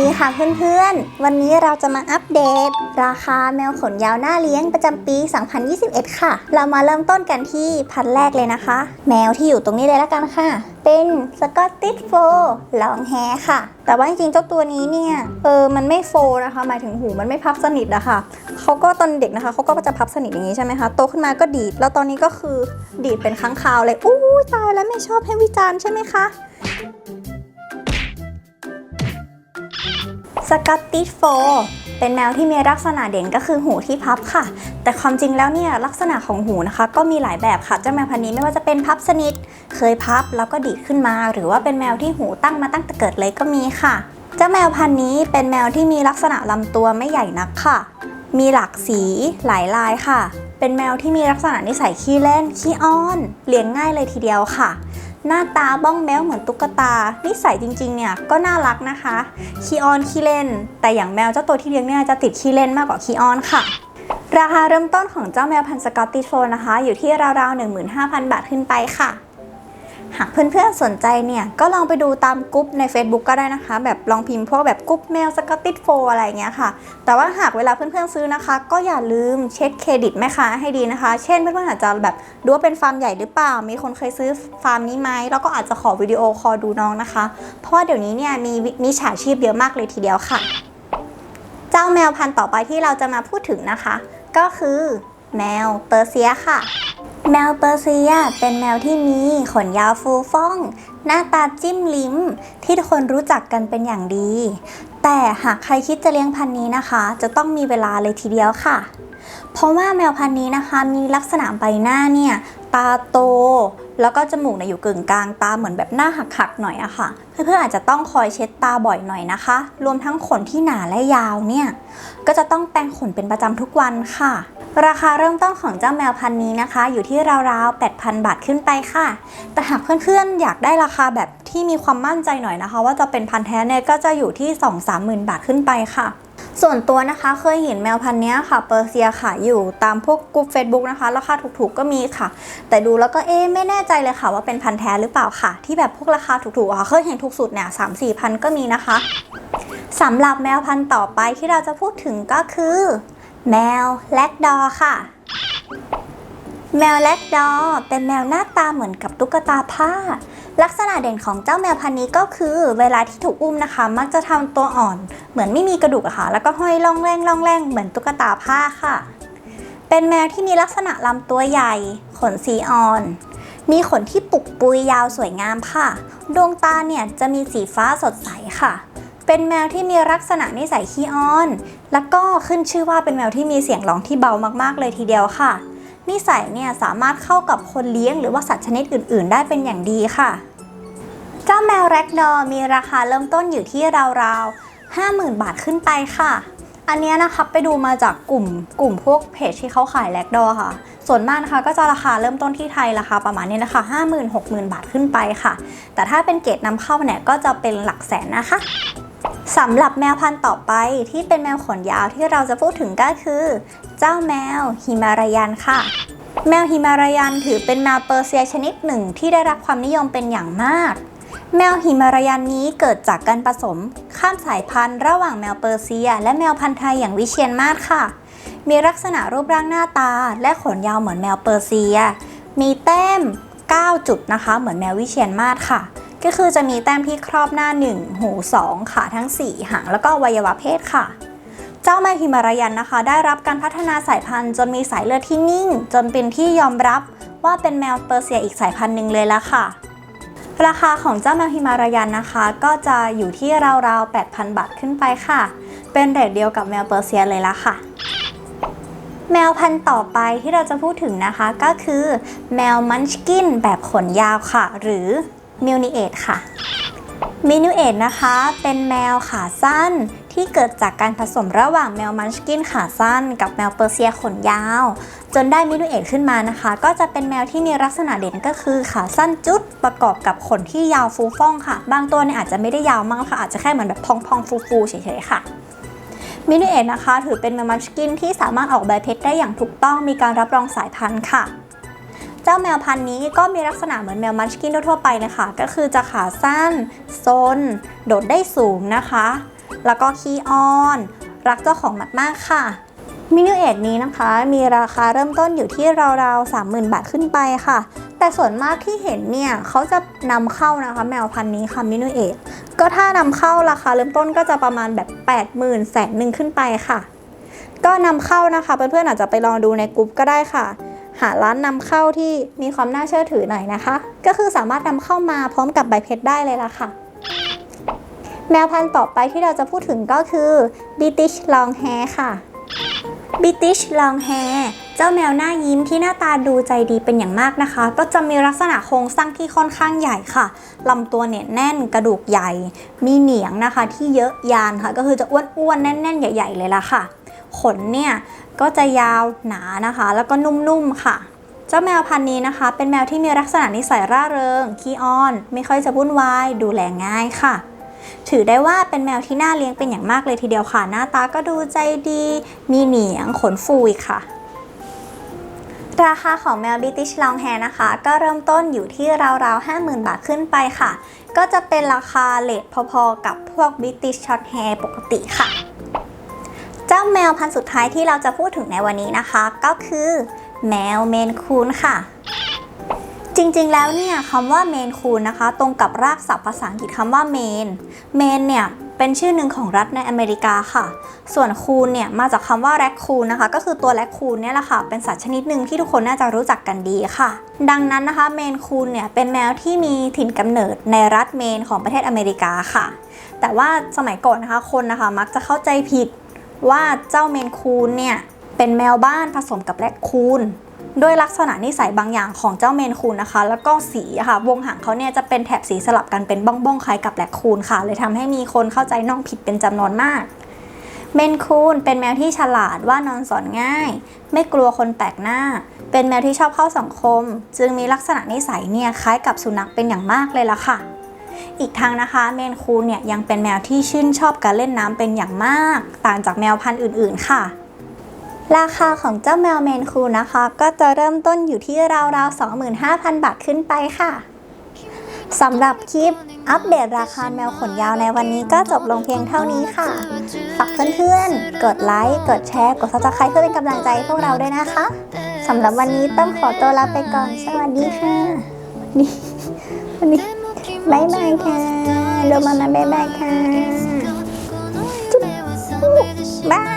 ดีค่ะเพื่อนๆ วันนี้เราจะมาอัปเดต ราคาแมวขนยาวหน้าเลี้ยงประจำปี 2021 ค่ะ เรามาเริ่มต้นกันที่พันแรกเลยนะคะ แมวที่อยู่ตรงนี้เลยล้วกันค่ะ เป็นสกอตติชโฟลองแฮค่ะ แต่ว่าจริงๆเจ้าตัวนี้เนี่ย เออ มันไม่โฟนะคะ หมายถึงหูมันไม่พับสนิทอะค่ะเขาก็ตอนเด็กนะคะเขาก็จะพับสนิทอย่างนี้ใช่ไหมคะ โตขึ้นมาก็ดีด แล้วตอนนี้ก็คือดีดเป็นค้างคาวเลยอู้ตายแล้วไม่ชอบให้วิจารณ์ใช่ไหมคะ สกัตติชโฟเป็นแมวที่มีลักษณะเด่นก็คือหูที่พับค่ะ แต่ความจริงแล้วเนี่ยลักษณะของหูนะคะ ก็มีหลายแบบค่ะเจ้าแมวพันธุ์นี้ไม่ว่าจะเป็นพับสนิท เคยพับแล้วก็ดีดขึ้นมา หรือว่าเป็นแมวที่หูตั้งมาตั้งแต่เกิดเลยก็มีค่ะ เจ้าแมวพันธุ์นี้เป็นแมวที่มีลักษณะลำตัวไม่ใหญ่นักค่ะ มีหลากสีหลายลายค่ะ เป็นแมวที่มีลักษณะนิสัยขี้เล่นขี้อ้อน เลี้ยงง่ายเลยทีเดียวค่ะ หน้าตาบ้องแมวเหมือนตุ๊กตา นิสัยจริงๆเนี่ยก็น่ารักนะคะขี้อ้อนขี้เล่น แต่อย่างแมวเจ้าตัวที่เลี้ยงเนี่ยจะติดขี้เล่นมากกว่าขี้อ้อนค่ะ ราคาเริ่มต้นของเจ้าแมวพันธุ์สกอตติชโฟนะคะ อยู่ที่ราวๆ15,000 บาทขึ้นไปค่ะ หากเพื่อนๆสนใจเนี่ย ก็ลองไปดูตามกลุ่มใน Facebook ก็ได้นะคะ แบบลองพิมพ์พวกแบบกลุ่มแมวสกอตติชโฟอะไรเงี้ยค่ะ แต่ว่าหากเวลาเพื่อนๆซื้อนะคะ ก็อย่าลืมเช็คเครดิตแม่ค้าให้ดีนะคะ เช่นเพื่อนๆอาจจะแบบดูว่าเป็นฟาร์มใหญ่หรือเปล่า มีคนเคยซื้อฟาร์มนี้ไหมแล้วก็อาจจะขอวิดีโอคอลดูน้องนะคะ เพราะว่าเดี๋ยวนี้เนี่ยมีมีฉาชีพเยอะมากเลยทีเดียวค่ะ เจ้าแมวพันธุ์ต่อไปที่เราจะมาพูดถึงนะคะ ก็คือแมวเปอร์เซียค่ะ แมวเปอร์เซียเป็นแมวที่มีขนยาวฟูฟ่อง หน้าตาจิ้มลิ้ม ที่ทุกคนรู้จักกันเป็นอย่างดี แต่หากใครคิดจะเลี้ยงพันธุ์นี้นะคะ จะต้องมีเวลาเลยทีเดียวค่ะ เพราะว่าแมวพันธุ์นี้นะคะมีลักษณะใบหน้าเนี่ย ตาโต แล้วก็จมูกเนี่ยอยู่กึ่งกลางตาเหมือนแบบหน้าหักๆหน่อยอะค่ะ เพื่อนๆอาจจะต้องคอยเช็ดตาบ่อยหน่อยนะคะ รวมทั้งขนที่หนาและยาวเนี่ย ก็จะต้องแปรงขนเป็นประจำทุกวันค่ะ ราคาเริ่มต้นของเจ้าแมวพันธุ์นี้นะคะ อยู่ที่ราวๆ 8,000 บาทขึ้นไปค่ะ แต่หากเพื่อนๆ อยากได้ราคาแบบที่มีความมั่นใจหน่อยนะคะ ว่าจะเป็นพันธุ์แท้เนี่ยก็จะอยู่ที่ 2-3หมื่นบาทขึ้นไปค่ะ ส่วนตัวนะคะเคยเห็นแมวพันธุ์นี้ค่ะเปอร์เซียขายอยู่ตามพวกกลุ่ม Facebook นะคะราคาถูกๆก็มีค่ะ แต่ดูแล้วก็เอ๊ไม่แน่ใจเลยค่ะว่าเป็นพันธุ์แท้หรือเปล่าค่ะ ที่แบบพวกราคาถูกๆค่ะเคยเห็นถูกสุดเนี่ยสามสี่พันก็มีนะคะสำหรับแมวพันธุ์ต่อไปที่เราจะพูดถึงก็คือ แมวแลกดอค่ะแมวแลกดอเป็นแมวหน้าตาเหมือนกับตุ๊กตาผ้า ลักษณะเด่นของเจ้าแมวพันนี้ก็คือเวลาที่ถูกอุ้มนะคะ มักจะทำตัวอ่อนเหมือนไม่มีกระดูกอะค่ะ แล้วก็ห้อยล่องแรงล่องแรงเหมือนตุ๊กตาผ้าค่ะ เป็นแมวที่มีลักษณะลำตัวใหญ่ ขนสีอ่อน มีขนที่ปุกปุยยาวสวยงามค่ะ ดวงตาเนี่ยจะมีสีฟ้าสดใสค่ะ เป็นแมวที่มีลักษณะนิสัยขี้อ้อน แล้วก็ขึ้นชื่อว่าเป็นแมวที่มีเสียงร้องที่เบามากๆเลยทีเดียวค่ะ นิสัยเนี่ยสามารถเข้ากับคนเลี้ยงหรือว่าสัตว์ชนิดอื่น ๆ ได้เป็นอย่างดีค่ะ เจ้าแมวแร็กดอมีราคาเริ่มต้นอยู่ที่ราวๆ 50,000 บาทขึ้นไปค่ะ อันนี้นะคะไปดูมาจากกลุ่มกลุ่มพวกเพจที่เขาขายแร็กดอค่ะ ส่วนมากนะคะก็จะราคาเริ่มต้นที่ไทยราคาประมาณนี้นะคะ 50,000 60,000 บาทขึ้นไปค่ะ แต่ถ้าเป็นเกรดนำเข้าเนี่ยก็จะเป็นหลักแสนนะคะ สำหรับแมวพันธุ์ต่อไปที่เป็นแมวขนยาวที่เราจะพูดถึงก็คือ เจ้าแมวฮิมารายันค่ะ แมวฮิมารายันถือเป็นแมวเปอร์เซียชนิดหนึ่งที่ได้รับความนิยมเป็นอย่างมาก แมวฮิมารายันนี้เกิดจากการผสม ข้ามสายพันธุ์ระหว่างแมวเปอร์เซีย และแมวพันธุ์ไทยอย่างวิเชียนมาศค่ะ มีลักษณะรูปร่างหน้าตา และขนยาวเหมือนแมวเปอร์เซีย มีแต้ม 9 จุดนะคะ เหมือนแมววิเชียนมาศค่ะ ก็คือจะมีแต้มที่ครอบหน้า 1 หู 2 ขาทั้ง 4 หางแล้วก็วัยวะเพศค่ะ เจ้าแมวฮิมารายันนะคะ ได้รับการพัฒนาสายพันธุ์จนมีสายเลือดที่นิ่ง จนเป็นที่ยอมรับว่าเป็นแมวเปอร์เซียอีกสายพันธุ์หนึ่งเลยละค่ะ ราคาของเจ้าแมวฮิมารายันนะคะ ก็จะอยู่ที่ราวๆ 8,000 บาทขึ้นไปค่ะ เป็นเรทเดียวกับแมวเปอร์เซียเลยละค่ะแมวพันธุ์ต่อไปที่เราจะพูดถึงนะคะก็คือ แมวมันชกินแบบขนยาวค่ะ หรือ มิวนิเอตค่ะมินูเอตนะคะ เป็นแมวขาสั้นที่เกิดจากการผสมระหว่างแมวมันชกินขาสั้น กับแมวเปอร์เซียขนยาว จนได้มินูเอตขึ้นมานะคะ ก็จะเป็นแมวที่มีลักษณะเด่นก็คือขาสั้นจุดประกอบกับขนที่ยาวฟูฟ่องค่ะ บางตัวเนี่ยอาจจะไม่ได้ยาวมากค่ะอาจจะแค่เหมือนแบบพองๆฟูๆเฉยๆค่ะมินูเอตนะคะ ถือเป็นแมวมันชกินที่สามารถออกใบเพชรได้อย่างถูกต้องมีการรับรองสายพันธุ์ค่ะ เจ้าแมวพันธุ์นี้ก็มีลักษณะเหมือนแมวมันชกินทั่วไปเลยค่ะก็คือจะขาสั้นโซน โดดได้สูงนะคะ แล้วก็ขี้อ้อน รักเจ้าของมากๆค่ะมินิเอ็ดนี้นะคะ มีราคาเริ่มต้นอยู่ที่ราวๆ30,000 บาทขึ้นไปค่ะ แต่ส่วนมากที่เห็นเนี่ยเขาจะนำเข้านะคะ แมวพันธุ์นี้ค่ะมินิเอ็ดก็ถ้านำเข้าราคาเริ่มต้นก็จะประมาณแบบ 80,000แสนหนึ่งขึ้นไปค่ะ ก็นำเข้านะคะเพื่อนๆอาจจะไปลองดูในกลุ่มก็ได้ค่ะ หาร้านนำเข้าที่มีความน่าเชื่อถือหน่อยนะคะ ก็คือสามารถนำเข้ามาพร้อมกับใบเพชรได้เลยล่ะค่ะ แมวพันธุ์ต่อไปที่เราจะพูดถึงก็คือ British Longhair ค่ะ British Longhair เจ้าแมวหน้ายิ้มที่หน้าตาดูใจดีเป็นอย่างมากนะคะ ก็จะมีลักษณะโครงสร้างที่ค่อนข้างใหญ่ค่ะลำตัวเนี่ยแน่นกระดูกใหญ่ มีเหนียงนะคะที่เยอะยานค่ะ ก็คือจะอ้วนๆแน่นๆ ใหญ่ ๆ เลยล่ะค่ะ ขนเนี่ยก็จะยาวหนานะคะ แล้วก็นุ่มๆค่ะ เจ้าแมวพันธุ์นี้นะคะ เป็นแมวที่มีลักษณะนิสัยร่าเริง ขี้อ้อน ไม่ค่อยจะวุ่นวาย ดูแลง่ายค่ะ ถือได้ว่าเป็นแมวที่น่าเลี้ยงเป็นอย่างมากเลยทีเดียวค่ะ หน้าตาก็ดูใจดี มีเหนียงขนฟูอีกค่ะราคาของแมว British Longhair นะคะ ก็เริ่มต้นอยู่ที่ราวๆ 50,000 บาทขึ้นไปค่ะ ก็จะเป็นราคาเลทพอๆ กับพวก British Shorthair ปกติค่ะ เจ้าแมวพันธุ์สุดท้ายที่เราจะพูดถึงในวันนี้นะคะ ก็คือแมวเมนคูนค่ะ จริงๆแล้วเนี่ยคำว่าเมนคูนนะคะ ตรงกับรากศัพท์ภาษาอังกฤษคำว่าเมนเมนเนี่ยเป็นชื่อหนึ่งของรัฐในอเมริกาค่ะ ส่วนคูนเนี่ยมาจากคำว่าแรคคูนนะคะ ก็คือตัวแรคคูนเนี่ยแหละค่ะ เป็นสัตว์ชนิดหนึ่งที่ทุกคนน่าจะรู้จักกันดีค่ะ ดังนั้นนะคะเมนคูนเนี่ยเป็นแมวที่มีถิ่นกำเนิดในรัฐเมนของประเทศอเมริกาค่ะ แต่ว่าสมัยก่อนนะคะคนนะคะมักจะเข้าใจผิด ว่าเจ้าเมนคูนเนี่ยเป็นแมวบ้านผสมกับแรคคูนด้วยลักษณะนิสัยบางอย่างของเจ้าเมนคูนนะคะ แล้วก็สีค่ะวงหางเขาเนี่ยจะเป็นแถบสีสลับกันเป็นบ้องๆคล้ายกับแรคคูนค่ะ เลยทำให้มีคนเข้าใจน้องผิดเป็นจำนวนมากเมนคูนเป็นแมวที่ฉลาดว่านอนสอนง่าย ไม่กลัวคนแปลกหน้า เป็นแมวที่ชอบเข้าสังคม จึงมีลักษณะนิสัยเนี่ยคล้ายกับสุนัขเป็นอย่างมากเลยล่ะค่ะ อีกทั้งนะคะเมนคูนเนี่ยยังเป็นแมวที่ชื่นชอบการเล่นน้ำเป็นอย่างมาก ต่างจากแมวพันธุ์อื่นๆค่ะ ราคาของเจ้าแมวเมนคูนนะคะ ก็จะเริ่มต้นอยู่ที่ราวๆ 25,000 บาทขึ้นไปค่ะสำหรับคลิปอัปเดตราคาแมวขนยาวในวันนี้ก็จบลงเพียงเท่านี้ค่ะ ฝากเพื่อนๆ กดไลค์ กดแชร์ กด subscribe เพื่อเป็นกำลังใจพวกเราด้วยนะคะ สำหรับวันนี้ต้องขอตัวลาไปก่อน สวัสดีค่ะ วันนี้วันนี้ บายบายค่ะโดมามาบายบายค่ะจุ๊บบาย